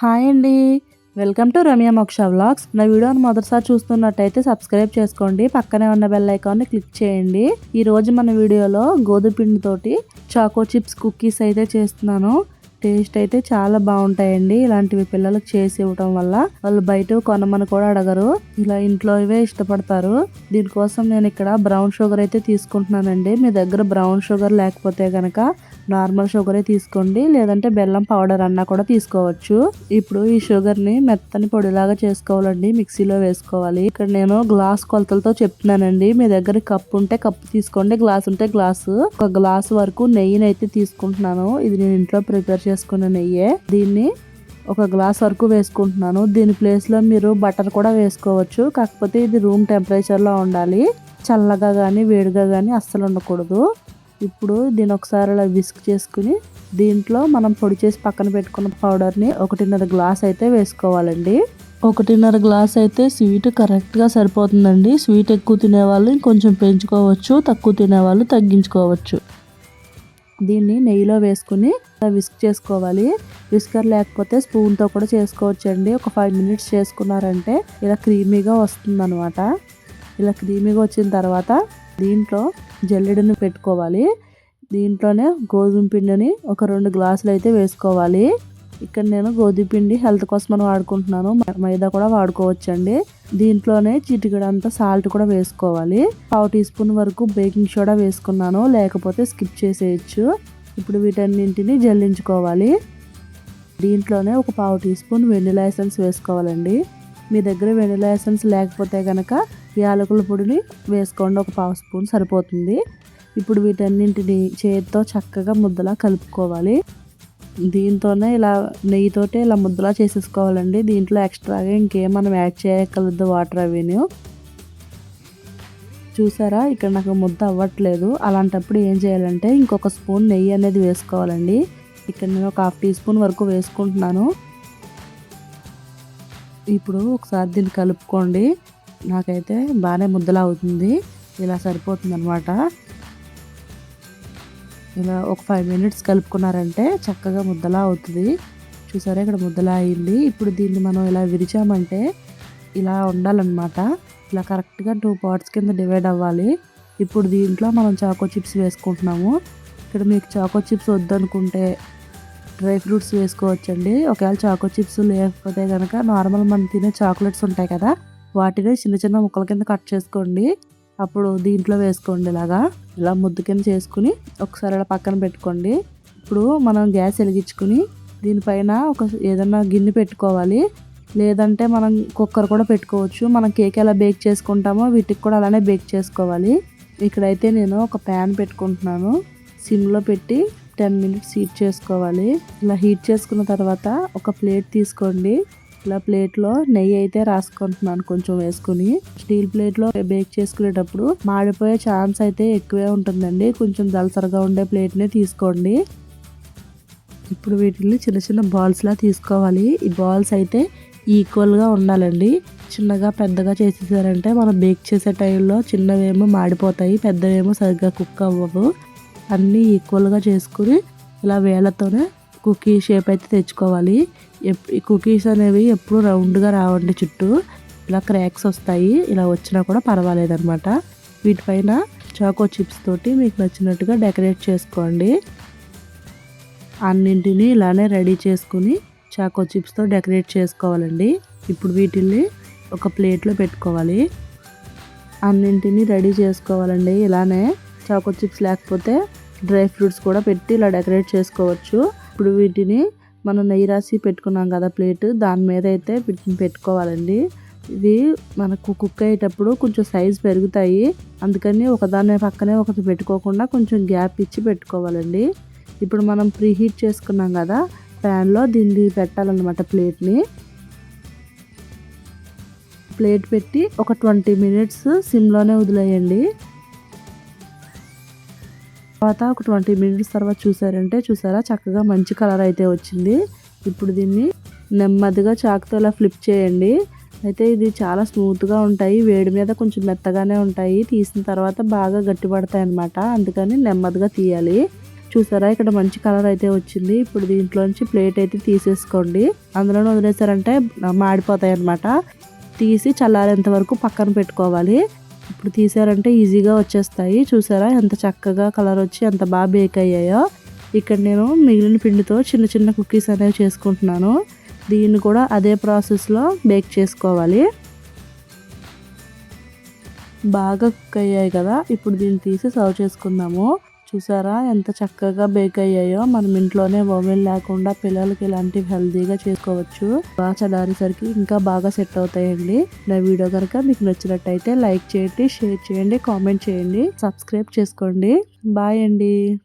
Hi అండి. Welcome to Ramya మోక్ష vlogs. నా వీడియోని మొదటిసారి చూస్తున్నట్టయితే సబ్స్క్రైబ్ చేసుకోండి. పక్కనే ఉన్న బెల్ ఐకాన్ని క్లిక్ చేయండి. ఈ రోజు మన వీడియోలో గోధుమ పిండితోటి చాకో చిప్స్ కుకీస్ అయితే చేస్తున్నాను. టేస్ట్ అయితే చాలా బాగుంటాయండి. ఇలాంటివి పిల్లలకు చేసి ఇవ్వటం వల్ల వాళ్ళు బయట కొనమని కూడా అడగరు. ఇలా ఇంట్లో ఇవే ఇష్టపడతారు. దీనికోసం నేను ఇక్కడ బ్రౌన్ షుగర్ అయితే తీసుకుంటున్నానండి. మీ దగ్గర బ్రౌన్ షుగర్ లేకపోతే కనుక నార్మల్ షుగరే తీసుకోండి లేదంటే బెల్లం పౌడర్ అన్నా కూడా తీసుకోవచ్చు. ఇప్పుడు ఈ షుగర్ని మెత్తని పొడిలాగా చేసుకోవాలండి మిక్సీలో వేసుకోవాలి. ఇక్కడ నేను గ్లాస్ కొలతలతో చెప్తున్నానండి మీ దగ్గర కప్పు ఉంటే కప్పు తీసుకోండి గ్లాస్ ఉంటే గ్లాసు. ఒక గ్లాస్ వరకు నెయ్యిని అయితే తీసుకుంటున్నాను. ఇది నేను ఇంట్లో ప్రిపేర్ చేసుకున్న నెయ్యే. దీన్ని ఒక గ్లాస్ వరకు వేసుకుంటున్నాను. దీని ప్లేస్లో మీరు బటర్ కూడా వేసుకోవచ్చు కాకపోతే ఇది రూమ్ టెంపరేచర్లో ఉండాలి. చల్లగా కానీ వేడిగా కానీ అస్సలు ఉండకూడదు. ఇప్పుడు దీని ఒకసారి అలా విస్క్ చేసుకుని దీంట్లో మనం పొడి చేసి పక్కన పెట్టుకున్న పౌడర్ని ఒకటిన్నర గ్లాస్ అయితే వేసుకోవాలండి. ఒకటిన్నర గ్లాస్ అయితే స్వీట్ కరెక్ట్గా సరిపోతుందండి. స్వీట్ ఎక్కువ తినేవాళ్ళు ఇంకొంచెం పెంచుకోవచ్చు తక్కువ తినేవాళ్ళు తగ్గించుకోవచ్చు. దీన్ని నెయ్యిలో వేసుకుని విస్క్ చేసుకోవాలి. విస్కర్ లేకపోతే స్పూన్తో కూడా చేసుకోవచ్చండి. ఒక ఫైవ్ మినిట్స్ చేసుకున్నారంటే ఇలా క్రీమీగా వస్తుంది ఇలా క్రీమీగా వచ్చిన తర్వాత దీంట్లో జల్లెడను పెట్టుకోవాలి. దీంట్లోనే గోధుమ పిండిని ఒక రెండు గ్లాసులు అయితే వేసుకోవాలి. ఇక్కడ నేను గోధుమ పిండి హెల్త్ కోసం మనం వాడుకుంటున్నాను. మైదా కూడా వాడుకోవచ్చండి. దీంట్లోనే చిటికడంతా సాల్ట్ కూడా వేసుకోవాలి. పావు టీ స్పూన్ వరకు బేకింగ్ సోడా వేసుకున్నాను. లేకపోతే స్కిప్ చేసేయచ్చు. ఇప్పుడు వీటన్నింటిని జల్లించుకోవాలి. దీంట్లోనే ఒక పావు టీ స్పూన్ వెనిలా ఎసెన్స్ వేసుకోవాలండి. మీ దగ్గర వెనిలా ఎసెన్స్ లేకపోతే కనుక యాలకుల పొడిని వేసుకోండి. ఒక పావు స్పూన్ సరిపోతుంది. ఇప్పుడు వీటన్నింటిని చేతితో చక్కగా ముద్దలా కలుపుకోవాలి. దీంతోనే ఇలా నెయ్యితోటే ఇలా ముద్దలా చేసేసుకోవాలండి. దీంట్లో ఎక్స్ట్రాగా ఇంకేం మనం యాడ్ చేయగలదు వాటర్ అవన్నీ చూసారా? ఇక్కడ నాకు ముద్ద అవ్వట్లేదు. అలాంటప్పుడు ఏం చేయాలంటే ఇంకొక స్పూన్ నెయ్యి అనేది వేసుకోవాలండి. ఇక్కడ నేను ఒక హాఫ్ టీ స్పూన్ వరకు వేసుకుంటున్నాను. ఇప్పుడు ఒకసారి దీన్ని కలుపుకోండి. నాకైతే బాగానే ముద్దలా అవుతుంది. ఇలా సరిపోతుంది అనమాట ఇలా ఒక ఫైవ్ మినిట్స్ కలుపుకున్నారంటే చక్కగా ముద్దలా అవుతుంది. చూసారా ఇక్కడ ముద్దలా అయింది. ఇప్పుడు దీన్ని మనం ఇలా విరిచామంటే ఇలా ఉండాలన్నమాట. ఇలా కరెక్ట్గా టూ పార్ట్స్ కింద డివైడ్ అవ్వాలి. ఇప్పుడు దీంట్లో మనం చాకో చిప్స్ వేసుకుంటున్నాము. ఇక్కడ మీకు చాకో చిప్స్ వద్దనుకుంటే డ్రై ఫ్రూట్స్ వేసుకోవచ్చండి. ఒకవేళ చాకో చిప్స్ లేకపోతే కనుక నార్మల్ మనం తినే చాక్లెట్స్ ఉంటాయి కదా వాటిని చిన్న చిన్న ముక్కల కింద కట్ చేసుకోండి. అప్పుడు దీంట్లో వేసుకోండి ఇలాగా. ఇలా ముద్దు కింద చేసుకుని ఒకసారి అలా పక్కన పెట్టుకోండి. ఇప్పుడు మనం గ్యాస్ వెలిగించుకుని దీనిపైన ఒక ఏదన్నా గిన్నె పెట్టుకోవాలి. లేదంటే మనం కుక్కర్ కూడా పెట్టుకోవచ్చు. మనం కేక్ ఎలా బేక్ చేసుకుంటామో వీటికి కూడా అలానే బేక్ చేసుకోవాలి. ఇక్కడైతే నేను ఒక ప్యాన్ పెట్టుకుంటున్నాను. సిమ్లో పెట్టి టెన్ మినిట్స్ హీట్ చేసుకోవాలి. ఇలా హీట్ చేసుకున్న తర్వాత ఒక ప్లేట్ తీసుకోండి. ఇలా ప్లేట్లో నెయ్యి అయితే రాసుకుంటున్నాను కొంచెం వేసుకుని. స్టీల్ ప్లేట్లో బేక్ చేసుకునేటప్పుడు మాడిపోయే ఛాన్స్ అయితే ఎక్కువే ఉంటుందండి. కొంచెం దలసరగా ఉండే ప్లేట్నే తీసుకోండి. ఇప్పుడు వీటిని చిన్న చిన్న బాల్స్లా తీసుకోవాలి. ఈ బాల్స్ అయితే ఈక్వల్గా ఉండాలండి. చిన్నగా పెద్దగా చేసేసారంటే మనం బేక్ చేసే టైంలో చిన్నవేమో మాడిపోతాయి పెద్దవేమో సరిగ్గా కుక్ అవ్వవు. అన్నీ ఈక్వల్గా చేసుకుని ఇలా వేళ్ళతోనే కుకీ షేప్ అయితే తెచ్చుకోవాలి. ఈ కుకీస్ అనేవి ఎప్పుడు రౌండ్గా రావండి చుట్టూ. ఇలా క్రాక్స్ వస్తాయి. ఇలా వచ్చినా కూడా పర్వాలేదు అనమాట వీటిపైన చాకో చిప్స్ తోటి మీకు నచ్చినట్టుగా డెకరేట్ చేసుకోండి. అన్నింటినీ ఇలానే రెడీ చేసుకుని చాకో చిప్స్తో డెకరేట్ చేసుకోవాలండి. ఇప్పుడు వీటిల్ని ఒక ప్లేట్లో పెట్టుకోవాలి. అన్నింటినీ రెడీ చేసుకోవాలండి. ఇలానే చాకో చిప్స్ లేకపోతే డ్రై ఫ్రూట్స్ కూడా పెట్టి ఇలా డెకరేట్ చేసుకోవచ్చు. ఇప్పుడు వీటిని మనం నెయ్యి రాసి పెట్టుకున్నాం కదా ప్లేట్. దాని మీద అయితే వీటిని పెట్టుకోవాలండి. ఇది మనకు కుక్ అయ్యేటప్పుడు కొంచెం సైజ్ పెరుగుతాయి. అందుకని ఒకదాని పక్కనే ఒకటి పెట్టుకోకుండా కొంచెం గ్యాప్ ఇచ్చి పెట్టుకోవాలండి. ఇప్పుడు మనం ప్రీ హీట్ చేసుకున్నాం కదా ప్యాన్లో దీన్ని పెట్టాలన్నమాట ప్లేట్ని. ప్లేట్ పెట్టి ఒక ట్వంటీ మినిట్స్ సిమ్లోనే వదిలేయండి. తర్వాత ఒక ట్వంటీ మినిట్స్ తర్వాత చూసారంటే చూసారా? చక్కగా మంచి కలర్ అయితే వచ్చింది. ఇప్పుడు దీన్ని నెమ్మదిగా చాకుతో ఇలా ఫ్లిప్ చేయండి. అయితే ఇది చాలా స్మూత్గా ఉంటాయి. వేడి మీద కొంచెం మెత్తగానే ఉంటాయి. తీసిన తర్వాత బాగా గట్టిపడతాయి అనమాట అందుకని నెమ్మదిగా తీయాలి. చూసారా? ఇక్కడ మంచి కలర్ అయితే వచ్చింది. ఇప్పుడు దీంట్లోంచి ప్లేట్ అయితే తీసేసుకోండి. అందులోనే వదిలేసారంటే మాడిపోతాయి అన్నమాట. తీసి చల్లారేంత వరకు పక్కన పెట్టుకోవాలి. ఇప్పుడు తీసారంటే ఈజీగా వచ్చేస్తాయి. చూసారా ఎంత చక్కగా కలర్ వచ్చి ఎంత బాగా బేక్ అయ్యాయో. ఇక్కడ నేను మిగిలిన పిండితో చిన్న చిన్న కుకీస్ అనేవి చేసుకుంటున్నాను. దీన్ని కూడా అదే ప్రాసెస్లో బేక్ చేసుకోవాలి. బాగా కుక్ అయ్యాయి కదా. ఇప్పుడు దీన్ని తీసి సర్వ్ చేసుకుందాము. చూసారా? ఎంత చక్కగా బేక్ అయ్యాయో. మనం ఇంట్లోనే ఓవెన్ లేకుండా పిల్లలకి ఇలాంటివి హెల్తీగా చేసుకోవచ్చు. బాగా చల్లారేసరికి ఇంకా బాగా సెట్ అవుతాయండి. నా వీడియో కనుక మీకు నచ్చినట్టయితే లైక్ చేయండి షేర్ చేయండి కామెంట్ చేయండి సబ్స్క్రైబ్ చేసుకోండి. బాయ్ అండి.